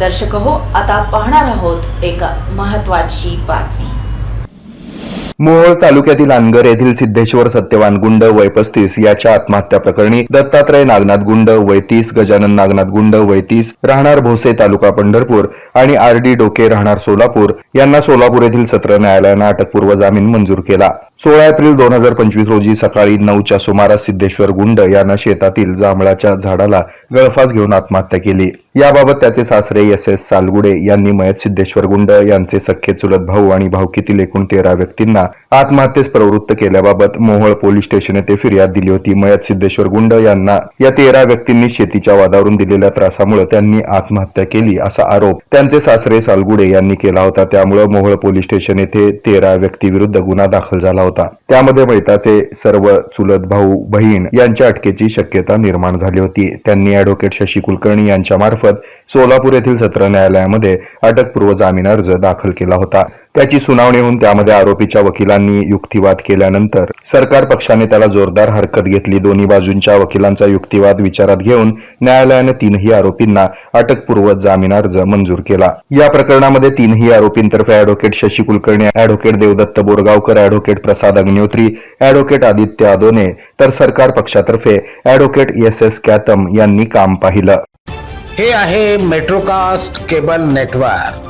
दर्शक हो आता पाहणार आहोत एक महत्वाची बातमी. मोहोळ तालुक्यातील अनगर येथील सिद्धेश्वर सत्यवान गुंड वय पस्तीस याच्या आत्महत्या प्रकरणी दत्तात्रय नागनाथ गुंड वय तीस गजानन नागनाथ गुंड वय तीस राहणार भोसे तालुका पंढरपूर आणि आर डी डोके राहणार सोलापूर यांना सोलापूर येथील सत्र न्यायालयानं अटकपूर्व जामीन मंजूर केला. सोळा एप्रिल दोन हजार पंचवीस रोजी सकाळी नऊच्या सुमारास सिद्धेश्वर गुंड यानं शेतातील जांभळाच्या झाडाला गळफास घेऊन आत्महत्या केली. याबाबत त्याचे सासरे एस एस सालगुडे यांनी मयत सिद्धेश्वर गुंड यांचे सख्खे चुलत भाऊ आणि भाऊकीतील एकूण तेरा व्यक्तींना आत्महत्येस प्रवृत्त केल्याबाबत मोहोळ पोलीस स्टेशन येथे फिर्याद दिली होती. मयत सिद्धेश्वर गुंड यांना या तेरा व्यक्तींनी शेतीच्या वादावरून दिलेल्या त्रासामुळे त्यांनी आत्महत्या केली असा आरोप त्यांचे सासरे सालगुडे यांनी केला होता. त्यामुळे मोहोळ पोलीस स्टेशन येथे तेरा व्यक्तीविरुद्ध गुन्हा दाखल झाला होता. त्यामध्ये मैताचे सर्व चुलत भाऊ बहीण यांच्या अटकेची शक्यता निर्माण झाली होती. त्यांनी अॅडव्होकेट शशी कुलकर्णी यांच्या मार्फत सोलापूर येथील सत्र न्यायालयामध्ये अटकपूर्व जामीन अर्ज दाखल केला होता. त्याची सुनावणी होऊन त्यामध्ये आरोपीच्या वकिलांनी युक्तिवाद केल्यानंतर सरकार पक्षाने त्याला जोरदार हरकत घेतली. दोन्ही बाजूंच्या वकिलांचा युक्तिवाद विचारात घेऊन न्यायालयाने तीनही आरोपींना अटकपूर्व जामीन अर्ज मंजूर केला. या प्रकरणामध्ये तीनही आरोपींतर्फे advocate Shashi Kulkarni advocate Devdatta Borgaonkar advocate Prasad Agnihotri advocate Aditya Adone तर सरकार पक्षातर्फे अॅडव्होकेट एस एस कॅतम यांनी काम पाहिलं. हे आहे मेट्रोकास्ट केबल नेटवर्क.